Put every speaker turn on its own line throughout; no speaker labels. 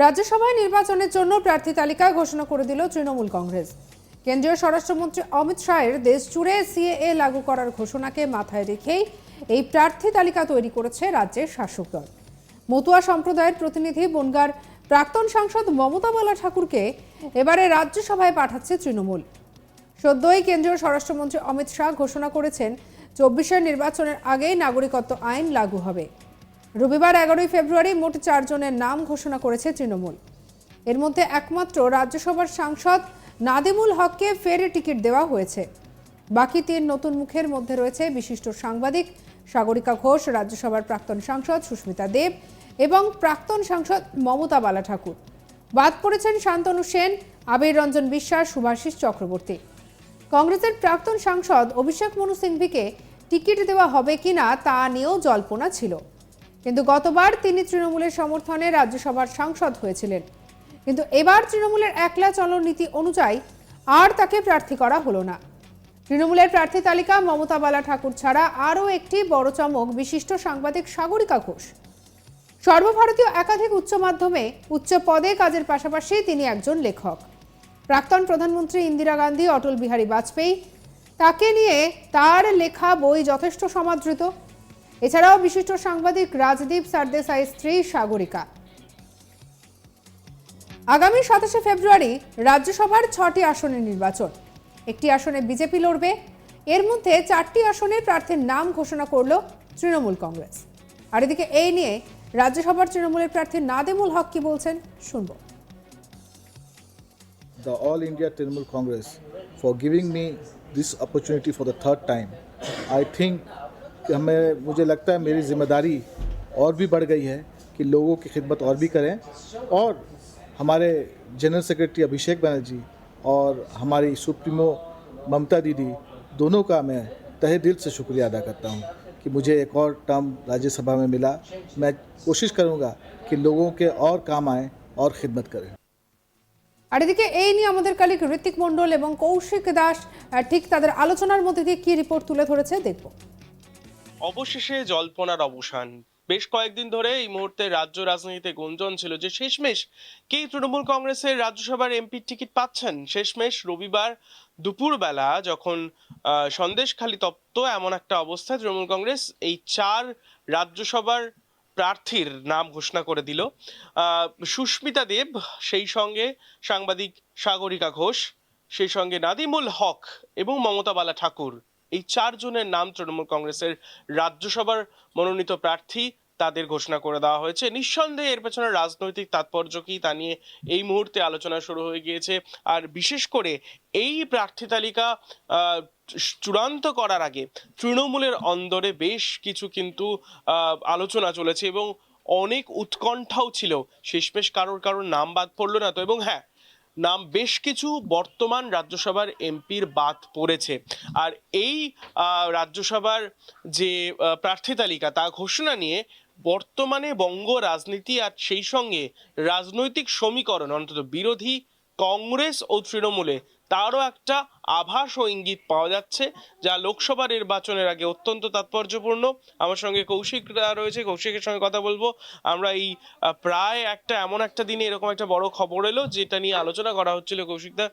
রাজ্যসভায় নির্বাচনের জন্য প্রার্থী তালিকা ঘোষণা করে দিল তৃণমূল কংগ্রেস। কেন্দ্রীয় স্বরাষ্ট্রমন্ত্রী অমিত শাহের দেশ জুড়ে সিএএ লাগু করার ঘোষণাকে মাথায় রেখেই এই প্রার্থী তালিকা তৈরি করেছে রাজ্যের শাসক দল। মতুয়া সম্প্রদায়ের প্রতিনিধি বনগার প্রাক্তন সাংসদ মমতা বালা ঠাকুরকে এবারে রাজ্যসভায় পাঠাচ্ছে তৃণমূল। সদ্যই কেন্দ্রীয় স্বরাষ্ট্রমন্ত্রী অমিত শাহ ঘোষণা করেছেন, চব্বিশের নির্বাচনের আগেই নাগরিকত্ব আইন লাগু হবে। রবিবার এগারোই ফেব্রুয়ারি মোট চারজনের নাম ঘোষণা করেছে তৃণমূল। এর মধ্যে একমাত্র রাজ্যসভার সাংসদ নাদিমুল হককে ফের টিকিট দেওয়া হয়েছে। বাকি তিন নতুন মুখের মধ্যে রয়েছে বিশিষ্ট সাংবাদিক সাগরিকা ঘোষ, রাজ্যসভার প্রাক্তন সাংসদ সুস্মিতা দেব এবং প্রাক্তন সাংসদ মমতা বালা ঠাকুর বাদ পড়েছেন শান্তনু সেন, আবির রঞ্জন বিশ্বাস সুভাষিস চক্রবর্তী। কংগ্রেসের প্রাক্তন সাংসদ অভিষেক মনু সিংভিকে টিকিট দেওয়া হবে কিনা তা নিয়েও জল্পনা ছিল। কিন্তু গতবার তিনি তৃণমূলের সমর্থনে রাজ্যসভার সাংসদ হয়েছিলেন। কিন্তু এবার তৃণমূলের একলা চলনীতি অনুযায়ী আর তাকে প্রার্থী করা হলো না। তৃণমূলের প্রার্থী তালিকা মমতা বালা ঠাকুর ছাড়া আরও একটি বড় চমক বিশিষ্ট সাংবাদিক সাগরিকা ঘোষ। সর্বভারতীয় একাধিক উচ্চ মাধ্যমে উচ্চ পদে কাজের পাশাপাশি তিনি একজন লেখক। প্রাক্তন প্রধানমন্ত্রী ইন্দিরা গান্ধী, অটল বিহারী বাজপেয়ী, তাকে নিয়ে তার লেখা বই যথেষ্ট সমাদৃত। এছাড়াও বিশিষ্ট সাংবাদিক রাজদীপ সারদেসাইয়ের স্ত্রী সাগরিকা। আগামী সাতাশে ফেব্রুয়ারি রাজ্যসভার ছটি আসনের নির্বাচন। একটি আসনে বিজেপি লড়বে। এর মধ্যে চারটি আসনে প্রার্থীর নাম ঘোষণা করল তৃণমূল কংগ্রেস। আর এদিকে এই নিয়ে রাজ্যসভার তৃণমূলের প্রার্থী নাদেমুল হক কি বলছেন শুনব।
The All India Trinamool Congress for giving me this opportunity for the third time. I think हमें मुझे लगता है मेरी जिम्मेदारी और भी बढ़ गई है कि लोगों की खिदमत और भी करें और हमारे जनरल सेक्रेटरी अभिषेक बनर्जी और हमारी सुप्रीमो ममता दीदी दोनों का मैं तहे दिल से शुक्रिया अदा करता हूँ कि मुझे एक और टर्म राज्यसभा में मिला मैं कोशिश करूँगा कि लोगों के और काम आएँ और खिदमत करें
আর এদিকে এই নিয়ে আমাদের কালিক ঋত্বিক মণ্ডল এবং কৌশিক দাস আহ, ঠিক তাদের আলোচনার মধ্যে দিয়ে কি রিপোর্ট তুলে ধরেছে দেখবো
অবশেষে জল্পনার অবসান। বেশ কয়েকদিন ধরে এই মুহূর্তে রাজ্য রাজনীতিতে গুঞ্জন ছিল যে শেষমেশ কে তৃণমূল কংগ্রেসের রাজ্যসভার এমপির টিকিট পাচ্ছেন? শেষমেশ রবিবার দুপুরবেলা যখন সন্দেশখালি তপ্ত এমন একটা অবস্থায় তৃণমূল কংগ্রেস এই চার রাজ্যসভার প্রার্থীর নাম ঘোষণা করে দিল। সুস্মিতা দেব, সেই সঙ্গে সাংবাদিক সাগরিকা ঘোষ, সেই সঙ্গে নাদিমুল হক এবং মমতা বালা ঠাকুর। এই চারজনের নাম তৃণমূল কংগ্রেসের রাজ্যসভার মনোনীত প্রার্থী তাদের ঘোষণা করে দেওয়া হয়েছে। নিঃসন্দেহে এর পেছনে রাজনৈতিক তাৎপর্য কি তা নিয়ে এই মুহূর্তে আলোচনা শুরু হয়ে গিয়েছে। আর বিশেষ করে এই প্রার্থী তালিকা চূড়ান্ত করার আগে তৃণমূলের অন্দরে বেশ কিছু কিন্তু আলোচনা চলেছে এবং অনেক উৎকণ্ঠাও ছিল। শেষমেশ কারোর কারোর নাম বাদ পড়ল না তো। এবং হ্যাঁ নাম বেশ কিছু বর্তমান রাজ্যসভার এমপির বাদ পড়েছে। আর এই রাজ্যসভার যে প্রার্থী তালিকা, তা ঘোষণা নিয়ে বর্তমানে বঙ্গ রাজনীতি আর সেই সঙ্গে রাজনৈতিক সমীকরণ, অন্তত বিরোধী কংগ্রেস ও তৃণমূলে তারও একটা আভাস ও ইঙ্গিত পাওয়া যাচ্ছে, যা লোকসভা নির্বাচনের আগে অত্যন্ত তাৎপর্যপূর্ণ। আমার সঙ্গে কৌশিক রয়েছে, কৌশিকের সঙ্গে কথা বলব। আমরা এই প্রায় একটা, এমন একটা দিনে এরকম একটা বড় খবর এলো, যেটা নিয়ে আলোচনা করা হচ্ছিল কৌশিকদা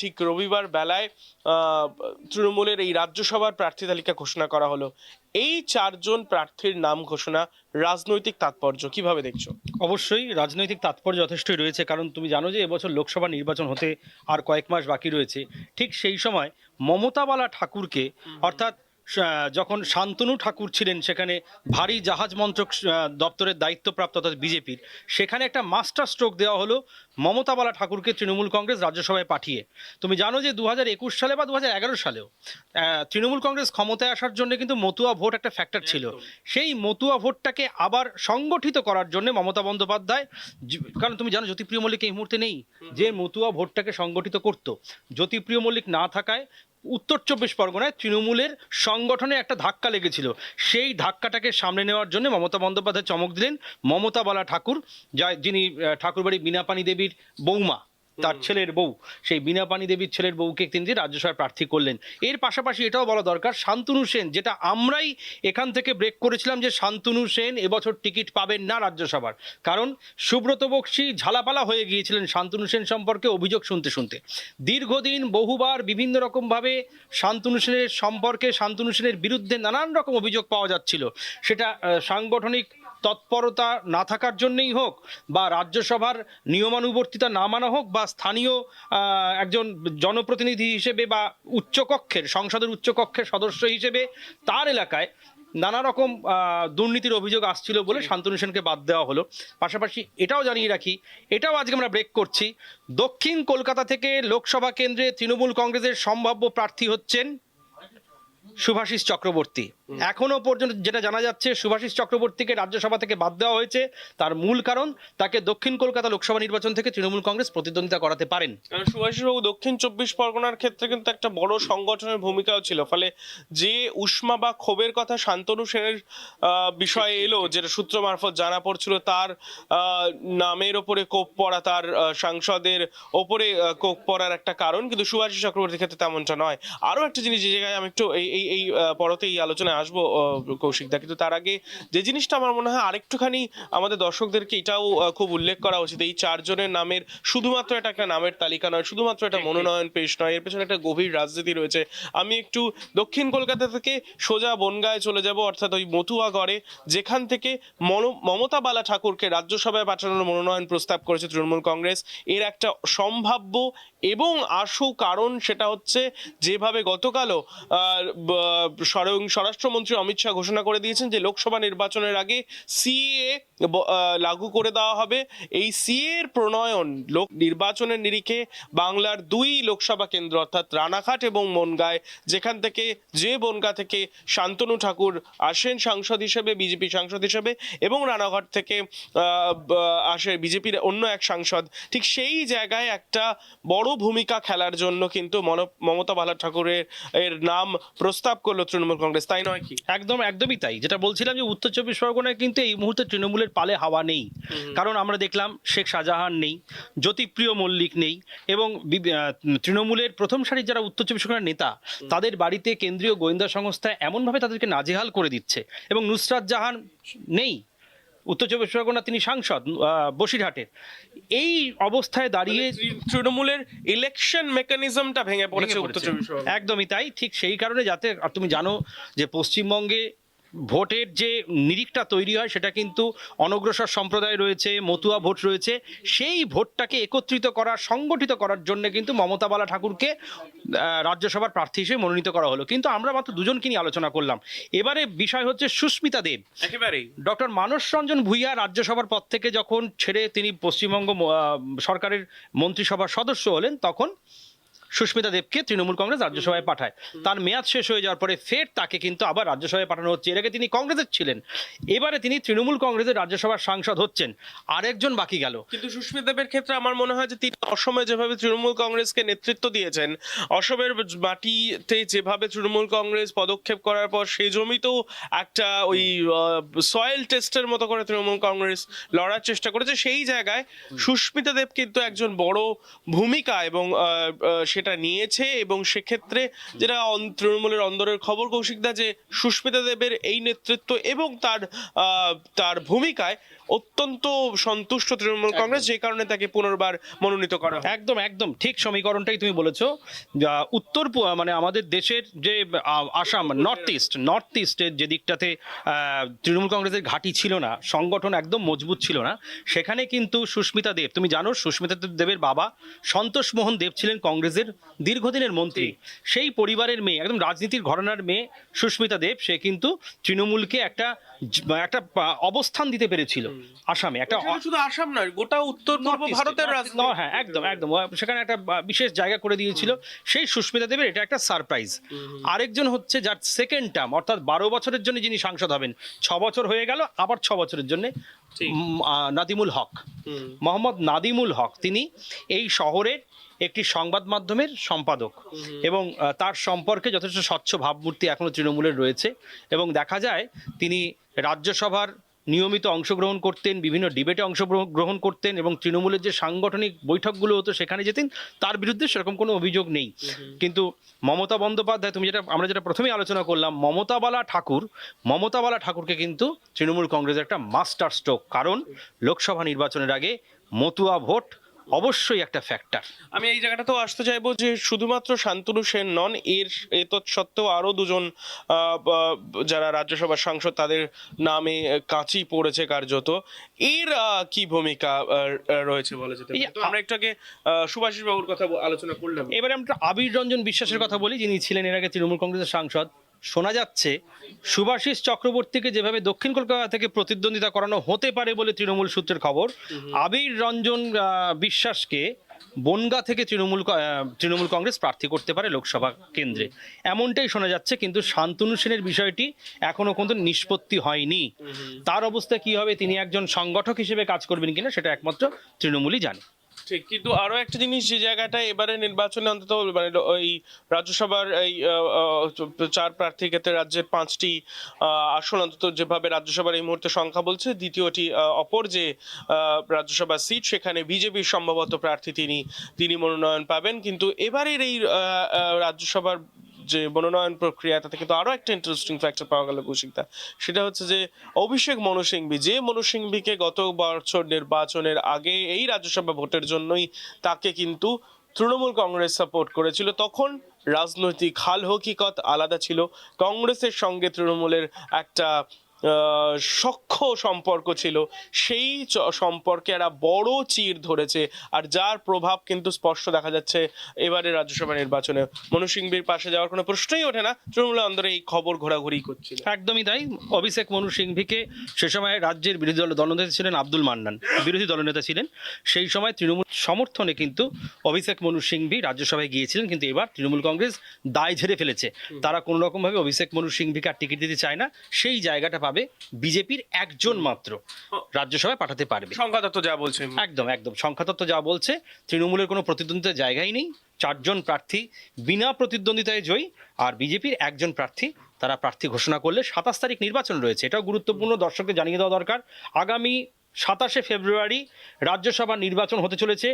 ঠিক রবিবার বেলায় তৃণমূলের এই রাজ্যসভার প্রার্থী তালিকা ঘোষণা করা হলো। এই চারজন প্রার্থীর নাম ঘোষণা রাজনৈতিক তাৎপর্য কীভাবে দেখছ?
অবশ্যই রাজনৈতিক তাৎপর্য যথেষ্টই রয়েছে কারণ তুমি জানো যে এবছর লোকসভা নির্বাচন হতে আর কয়েক মাস বাকি রয়েছে। ঠিক সেই সময় মমতাবালা ঠাকুরকে অর্থাৎ যখন শান্তনু ঠাকুর ছিলেন সেখানে ভারী জাহাজ মন্ত্রক দপ্তরের দায়িত্বপ্রাপ্ত অর্থাৎ বিজেপির সেখানে একটা মাস্টার স্ট্রোক দেওয়া হলো মমতাবালা ঠাকুরকে তৃণমূল কংগ্রেস রাজ্যসভায় পাঠিয়ে। তুমি জানো যে দু একুশ সালে বা দু এগারো সালেও তৃণমূল কংগ্রেস ক্ষমতায় আসার জন্য কিন্তু মতুয়া ভোট একটা ফ্যাক্টর ছিল। সেই মতুয়া ভোটটাকে আবার সংগঠিত করার জন্য মমতা বন্দ্যোপাধ্যায় কারণ তুমি জানো জ্যোতিপ্রিয় মল্লিক এই মুহূর্তে নেই। যে মতুয়া ভোটটাকে সংগঠিত করত জ্যোতিপ্রিয় মল্লিক না থাকায় উত্তর চব্বিশ পরগনায় তৃণমূলের সংগঠনে একটা ধাক্কা লেগেছিল। সেই ধাক্কাটাকে সামনে নেওয়ার জন্য মমতা বন্দ্যোপাধ্যায় চমক দিলেন মমতা বালা ঠাকুর, যা যিনি ঠাকুরবাড়ি বিনাপানি দেবীর বৌমা। তার ছেলের বউ সেই বিনা পানি দেবীর ছেলের বউকে তিনি রাজ্যসভায় প্রার্থী করলেন। এর পাশাপাশি এটাও বলা দরকার শান্তনু সেন যেটা আমরাই এখান থেকে ব্রেক করেছিলাম যে শান্তনু সেন এবছর টিকিট পাবেন না রাজ্যসভার কারণ সুব্রত বক্সি ঝালাপালা হয়ে গিয়েছিলেন শান্তনু সেন সম্পর্কে অভিযোগ শুনতে শুনতে। দীর্ঘদিন বহুবার বিভিন্ন রকমভাবে শান্তনু সেনের সম্পর্কে শান্তনু সেনের বিরুদ্ধে নানান রকম অভিযোগ পাওয়া যাচ্ছিল। সেটা সাংগঠনিক তৎপরতা না থাকার জন্যই হোক বা রাজ্যসভার নিয়মানুবর্তিতা না মানা হোক বা স্থানীয় একজন জনপ্রতিনিধি হিসেবে বা উচ্চকক্ষের, সংসদের উচ্চকক্ষের সদস্য হিসেবে তার এলাকায় নানা রকম দুর্নীতির অভিযোগ আসছিল বলে শান্তনু সেনকে বাদ দেওয়া হলো। পাশাপাশি এটাও জানিয়ে রাখি, এটাও আজকে আমরা ব্রেক করছি। দক্ষিণ কলকাতা থেকে লোকসভা কেন্দ্রে তৃণমূল কংগ্রেসের সম্ভাব্য প্রার্থী হচ্ছেন সুভাষিস চক্রবর্তী। এখনও পর্যন্ত যেটা জানা যাচ্ছে, সুভাষিস চক্রবর্তীকে রাজ্যসভা থেকে বাদ দেওয়া হয়েছে। তার মূল কারণ, তাকে দক্ষিণ কলকাতা লোকসভা নির্বাচন থেকে তৃণমূল কংগ্রেস প্রতিদ্বন্দ্বিতা করাতে পারেন।
কারণ সুভাষবাবু দক্ষিণ চব্বিশ পরগনার ক্ষেত্রে কিন্তু একটা বড় সংগঠনের ভূমিকাও ছিল। ফলে যে উষ্মা বা ক্ষোভের কথা শান্তনু সেনের বিষয়ে এলো, যেটা সূত্র মারফত জানা পড়ছিল, তার নামের ওপরে কোপ পড়া, তার সাংসদের ওপরে কোপ পড়ার একটা কারণ। কিন্তু সুভাষ চক্রবর্তীর ক্ষেত্রে তেমনটা নয়। আরও একটা জিনিস যে জায়গায় আমি একটু এই এই পরতে এই আলোচনায় আসব কৌশিক দা। কিন্তু তার আগে যে জিনিসটা আমার মনে হয় আরেকটুখানি আমাদের দর্শকদেরকে এটাও খুব উল্লেখ করা উচিত। এই চারজনের নামের শুধুমাত্র এটা একটা নামের তালিকা নয় শুধুমাত্র এটা মনোনয়ন পেশ নয় এর পেছনে একটা গভীর রাজনীতি রয়েছে। আমি একটু দক্ষিণ কলকাতা থেকে সোজা বনগায় চলে যাব অর্থাৎ ওই মতুয়াগড়ে যেখান থেকে মমতা বালা ঠাকুরকে রাজ্যসভায় পাঠানোর মনোনয়ন প্রস্তাব করেছে তৃণমূল কংগ্রেস। এর একটা সম্ভাব্য এবং আশু কারণ সেটা হচ্ছে যেভাবে গতকালও স্বরাষ্ট্রমন্ত্রী অমিত শাহ ঘোষণা করে দিয়েছেন যে লোকসভা নির্বাচনের আগে সিএ লাগু করে দেওয়া হবে। এই সিএ এর প্রণয়ন লোক নির্বাচনের নিরিখে বাংলার দুই লোকসভা কেন্দ্র, অর্থাৎ রানাঘাট এবং বনগায়, যেখান থেকে যে বনগা থেকে শান্তনু ঠাকুর আসেন সাংসদ হিসেবে, বিজেপি সাংসদ হিসেবে, এবং রানাঘাট থেকে আসে বিজেপির অন্য এক সাংসদ। ঠিক সেই জায়গায় একটা বড় ভূমিকা খেলার জন্য কিন্তু মমতা বালা ঠাকুরের এর নাম প্রস্তাব করল তৃণমূল কংগ্রেস। তাই নয় কি?
একদম, একদমই তাই। যেটা বলছিলাম যে উত্তর চব্বিশ পরগনায় কিন্তু এই মুহূর্তে তৃণমূলের পালে হাওয়া নেই। কারণ আমরা দেখলাম শেখ শাহজাহান নেই জ্যোতিপ্রিয় মল্লিক নেই এবং তৃণমূলের প্রথম সারির যারা উত্তর চব্বিশ পরগনার নেতা তাদের বাড়িতে কেন্দ্রীয় গোয়েন্দা সংস্থা এমনভাবে তাদেরকে নাজেহাল করে দিচ্ছে এবং নুসরাত জাহান নেই। উত্তর চব্বিশ পরগনা তিনি সাংসদ আহ, বসিরহাটের। এই অবস্থায় দাঁড়িয়ে
তৃণমূলের ইলেকশন মেকানিজমটা ভেঙে পড়েছে উত্তর চব্বিশ
একদমই তাই ঠিক সেই কারণে যাতে আর তুমি জানো যে পশ্চিমবঙ্গে ভোটের যে নিরিখটা তৈরি হয় সেটা কিন্তু অনগ্রসর সম্প্রদায় রয়েছে মতুয়া ভোট রয়েছে। সেই ভোটটাকে একত্রিত করা সংগঠিত করার জন্য কিন্তু মমতা বালা ঠাকুরকে রাজ্যসভার প্রার্থী হিসেবে মনোনীত করা হলো। কিন্তু আমরা মাত্র দুজনকে নিয়ে আলোচনা করলাম। এবারে বিষয় হচ্ছে সুস্মিতা দেব।
একেবারেই।
ডক্টর মানস রঞ্জন ভূঁইয়া রাজ্যসভার পদ থেকে যখন ছেড়ে তিনি পশ্চিমবঙ্গ সরকারের মন্ত্রিসভার সদস্য হলেন তখন সুস্মিতা দেবকে তৃণমূল কংগ্রেস রাজ্যসভায় পাঠায়। তার মেয়াদ শেষ হয়ে যাওয়ার পরে ফের তাকে কিন্তু আবার রাজ্যসভায় পাঠানো হচ্ছে। এর আগে তিনি কংগ্রেসের ছিলেন। এবারে তিনি তৃণমূল কংগ্রেসের রাজ্যসভার সাংসদ হচ্ছেন। আরেকজন বাকি গেল।
কিন্তু সুস্মিতা দেবের ক্ষেত্রে আমার মনে হয় যে তিনি অসমে যেভাবে তৃণমূল কংগ্রেসকে নেতৃত্ব দিয়েছেন অসমের মাটিতে যেভাবে তৃণমূল কংগ্রেস পদক্ষেপ করার পর সেই জমিতেও একটা ওই সয়েল টেস্টের মতো করে তৃণমূল কংগ্রেস লড়ার চেষ্টা করেছে। সেই জায়গায় সুস্মিতা দেব কিন্তু একজন বড় ভূমিকা এবং আহ, সেটা নিয়েছে এবং সেক্ষেত্রে যেটা তৃণমূলের অন্দরের খবর কৌশিকদা যে সুস্মিতা দেবের এই নেতৃত্ব এবং তার তার ভূমিকায় অত্যন্ত সন্তুষ্ট তৃণমূল কংগ্রেস যে কারণে তাকে পুনর্বার মনোনীত করা
একদম একদম। ঠিক সমীকরণটাই তুমি বলেছ। উত্তর মানে আমাদের দেশের যে আসাম নর্থ ইস্ট নর্থ ইস্টের যে দিকটাতে তৃণমূল কংগ্রেসের ঘাঁটি ছিল না সংগঠন একদম মজবুত ছিল না সেখানে কিন্তু সুস্মিতা দেব তুমি জানো সুস্মিতা দেবের বাবা সন্তোষ মোহন দেব ছিলেন কংগ্রেসের দীর্ঘদিনের মন্ত্রী। সেই পরিবারের মেয়ে একদম রাজনীতির ঘরানার মেয়ে সুস্মিতা দেব সে কিন্তু তৃণমূলকে একটা একটা অবস্থান দিতে পেরেছিল আসামে। একটা
শুধু আসাম নয় গোটা উত্তর পূর্ব ভারতের রাজনীতি
হ্যাঁ একদম একদম। সেখানে একটা বিশেষ জায়গা করে দিয়েছিল। সেই সুস্মিতা দেবের এটা একটা সারপ্রাইজ আরেকজন হচ্ছে যার সেকেন্ড টার্ম অর্থাৎ বারো বছরের জন্য যিনি সাংসদ হবেন ছ বছর হয়ে গেল আবার ছ বছরের জন্য নাদিমুল হক।
হুম।
মোহাম্মদ নাদিমুল হক তিনি এই শহরের একটি সংবাদ মাধ্যমের সম্পাদক। এবং তার সম্পর্কে যথেষ্ট স্বচ্ছ ভাবমূর্তি এখনও তৃণমূলের রয়েছে। এবং দেখা যায় তিনি রাজ্যসভার নিয়মিত অংশগ্রহণ করতেন বিভিন্ন ডিবেটে অংশগ্রহণ করতেন এবং তৃণমূলের যে সাংগঠনিক বৈঠকগুলো হতো সেখানে যেতেন তার বিরুদ্ধে সেরকম কোনো অভিযোগ নেই। কিন্তু মমতা বন্দ্যোপাধ্যায় তুমি যেটা আমরা যেটা প্রথমেই আলোচনা করলাম মমতাবালা ঠাকুর মমতাবালা ঠাকুরকে কিন্তু তৃণমূল কংগ্রেসের একটা মাস্টার স্ট্রোক। কারণ লোকসভা নির্বাচনের আগে মতুয়া ভোট অবশ্যই একটা ফ্যাক্টর
আমি এই জায়গাটাতেও আসতে চাইব যে শুধুমাত্র শান্তনু সেন নন এর এ তৎসত্ত্বেও আরও দুজন যারা রাজ্যসভার সাংসদ তাদের নামে কাঁচি পড়েছে কার্যত। এর আহ, কি ভূমিকা রয়েছে বলা যেতে পারে? তো আমরা একটু আগে সুভাষিস বাবুর কথা আলোচনা করলাম।
এবারে আমরা আবির রঞ্জন বিশ্বাসের কথা বলি যিনি ছিলেন এর আগে তৃণমূল কংগ্রেসের সাংসদ। শোনা যাচ্ছে সুভাষিস চক্রবর্তীকে যেভাবে দক্ষিণ কলকাতা থেকে প্রতিদ্বন্দ্বিতা করানো হতে পারে বলে তৃণমূল সূত্রের খবর আবির রঞ্জন বিশ্বাসকে বনগা থেকে তৃণমূল তৃণমূল কংগ্রেস প্রার্থী করতে পারে লোকসভা কেন্দ্রে। এমনটাই শোনা যাচ্ছে কিন্তু শান্তনু সেনের বিষয়টি এখনও কিন্তু নিষ্পত্তি হয়নি। তার অবস্থা কি হবে? তিনি একজন সংগঠক হিসেবে কাজ করবেন কিনা সেটা একমাত্র তৃণমূলই জানে।
ঠিক, কিন্তু আরও একটা জিনিস যে জায়গাটায় এবারে নির্বাচনে অন্তত মানে ওই রাজ্যসভার এই চার প্রার্থীর ক্ষেত্রে রাজ্যের পাঁচটি আসন অন্তত যেভাবে রাজ্যসভার এই মুহূর্তে সংখ্যা বলছে, দ্বিতীয়টি অপর যে রাজ্যসভার সিট, সেখানে বিজেপির সম্ভবত প্রার্থী তিনি তিনি মনোনয়ন পাবেন। কিন্তু এবারের এই রাজ্যসভার যে মনোনয়ন প্রক্রিয়া তাতে কিন্তু আরও একটা ইন্টারেস্টিং ফ্যাক্টর পাওয়া গেল কৌশিকদা। সেটা হচ্ছে যে অভিষেক মনসিংভি যে মনসিংভিকে গত বছর নির্বাচনের আগে এই রাজ্যসভা ভোটের জন্যই তাকে কিন্তু তৃণমূল কংগ্রেস সাপোর্ট করেছিল। তখন রাজনৈতিক হাল হকিকত আলাদা ছিল। কংগ্রেসের সঙ্গে তৃণমূলের একটা সখ্য সম্পর্ক ছিল। সেই সম্পর্কে একটা বড় চির ধরেছে আর যার প্রভাব কিন্তু স্পষ্ট দেখা যাচ্ছে এবারে রাজ্যসভা নির্বাচনে। মনু সিংভির পাশে যাওয়ার কোনো প্রশ্নই ওঠে না। তৃণমূলের অন্দরে এই খবর ঘোরাঘুরি করছিল।
একদমই তাই। অভিষেক মনু সিংভিকে সে সময় রাজ্যের বিরোধী দল দলনেতা ছিলেন আব্দুল মান্নান। বিরোধী দলনেতা ছিলেন। সেই সময় তৃণমূল সমর্থনে কিন্তু অভিষেক মনু সিংভি রাজ্যসভায় গিয়েছিলেন। কিন্তু এবার তৃণমূল কংগ্রেস দায় ঝেড়ে ফেলেছে। তারা কোনো রকমভাবে অভিষেক মনু সিংভিকে আর টিকিট দিতে চায় না। সেই জায়গাটা পাবে বিজেপির একজন মাত্র রাজ্যসভায় পাঠাতে পারবে।
সংখ্যা তত্ত্ব যা বলছে।
একদম একদম। সংখ্যাতত্ত্ব যা বলছে তৃণমূলের কোনো প্রতিদ্বন্দ্বিতার জায়গাই নেই। চারজন প্রার্থী বিনা প্রতিদ্বন্দ্বিতায় জয়ী আর বিজেপির একজন প্রার্থী তারা প্রার্থী ঘোষণা করলে সাতাশ তারিখ নির্বাচন রয়েছে। এটাও গুরুত্বপূর্ণ দর্শককে জানিয়ে দেওয়া দরকার। আগামী সাতাশে ফেব্রুয়ারি রাজ্যসভা নির্বাচন হতে চলেছে।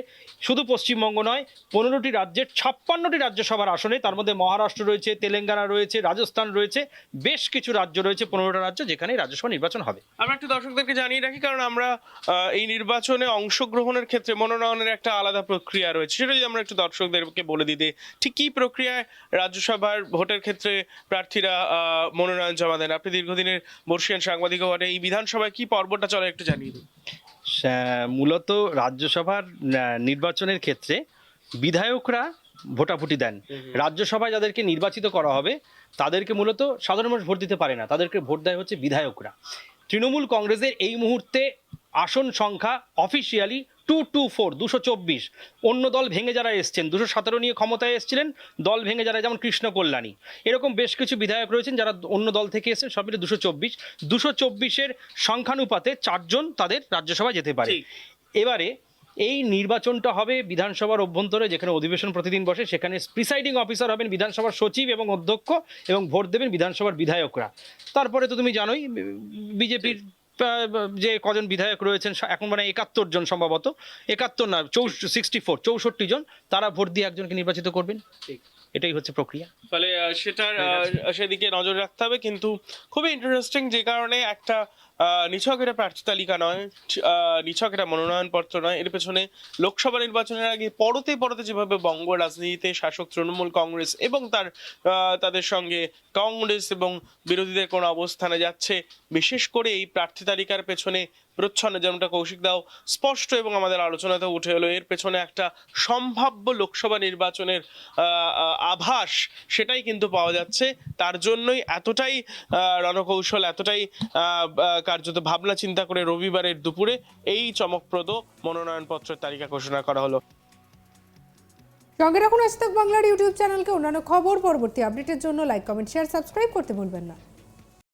শুধু পশ্চিমবঙ্গ নয়, পনেরোটি রাজ্যের ছাপ্পান্নটি রাজ্যসভার আসনে তার মধ্যে মহারাষ্ট্র রয়েছে, তেলেঙ্গানা রয়েছে, রাজস্থান রয়েছে, বেশ কিছু রাজ্য রয়েছে পনেরোটা রাজ্য যেখানে রাজ্যসভা নির্বাচন হবে।
আমরা একটু দর্শকদেরকে জানিয়ে রাখি, কারণ আমরা এই নির্বাচনে অংশগ্রহণের ক্ষেত্রে মনোনয়নের একটা আলাদা প্রক্রিয়া রয়েছে। সেটা যদি আমরা একটু দর্শকদেরকে বলে দিতে ঠিক কী প্রক্রিয়ায় রাজ্যসভার ভোটের ক্ষেত্রে প্রার্থীরা মনোনয়ন জমা দেন? আপনি দীর্ঘদিনের বর্ষিয়ান সাংবাদিক হওয়ার এই বিধানসভায় কি পর্বটা চলে একটু জানিয়ে দিন।
মূলত রাজ্যসভার নির্বাচনের ক্ষেত্রে বিধায়করা ভোটাভুটি দেন। রাজ্যসভায় যাদেরকে নির্বাচিত করা হবে তাদেরকে মূলত সাধারণ মানুষ ভোট দিতে পারে না। তাদেরকে ভোট দেয় হচ্ছে বিধায়করা। তৃণমূল কংগ্রেসের এই মুহূর্তে আসন সংখ্যা অফিসিয়ালি টু টু ফোর দুশো চব্বিশ। অন্য দল ভেঙে যারা এসছেন দুশো সতেরো নিয়ে ক্ষমতায় এসেছিলেন দল ভেঙে যারা যেমন কৃষ্ণ কল্যাণী। এরকম বেশ কিছু বিধায়ক রয়েছেন যারা অন্য দল থেকে এসেছেন সব মিলে দুশো চব্বিশ। দুশো চব্বিশের সংখ্যানুপাতে চারজন তাদের রাজ্যসভায় যেতে পারে। এবারে এই নির্বাচনটা হবে বিধানসভার অভ্যন্তরে যেখানে অধিবেশন প্রতিদিন বসে সেখানে প্রিসাইডিং অফিসার হবেন বিধানসভার সচিব এবং অধ্যক্ষ এবং ভোট দেবেন বিধানসভার বিধায়করা। তারপরে তো তুমি জানোই বিজেপির যে কজন বিধায়ক রয়েছেন এখন মানে একাত্তর জন সম্ভবত। একাত্তর না চৌ সিক্সটি ফোর চৌষট্টি জন। তারা ভোট দিয়ে একজনকে নির্বাচিত করবেন।
ঠিক।
এটাই হচ্ছে প্রক্রিয়া।
ফলে সেটার সেদিকে নজর রাখতে হবে। কিন্তু খুবই ইন্টারেস্টিং যে কারণে একটা নিছক এটা প্রার্থী তালিকা নয় নিছক এটা মনোনয়নপত্র নয়। এর পেছনে লোকসভা নির্বাচনের আগে পরতে পরতে যেভাবে বঙ্গ রাজনীতিতে শাসক তৃণমূল কংগ্রেস এবং তার তাদের সঙ্গে কংগ্রেস এবং বিরোধীদের কোন অবস্থানে যাচ্ছে, বিশেষ করে এই প্রার্থী তালিকার পেছনে প্রচ্ছন্ন যেমনটা কৌশিক দাও, স্পষ্ট এবং আমাদের আলোচনাতে উঠে এলো। এর পেছনে একটা সম্ভাব্য লোকসভা নির্বাচনের আভাস সেটাই কিন্তু পাওয়া যাচ্ছে। তার জন্যই এতটাই রণকৌশল, এতটাই কার্যত ভাবনা চিন্তা করে রবিবারের দুপুরে এই চমকপ্রদ মনোনয়নপত্রের তালিকা ঘোষণা করা হলো।
সঙ্গে রাখুন আজ বাংলার ইউটিউব চ্যানেলকে অন্যান্য খবর, পরবর্তী আপডেটের জন্য লাইক, কমেন্ট, শেয়ার, সাবস্ক্রাইব করতে ভুলবেন না।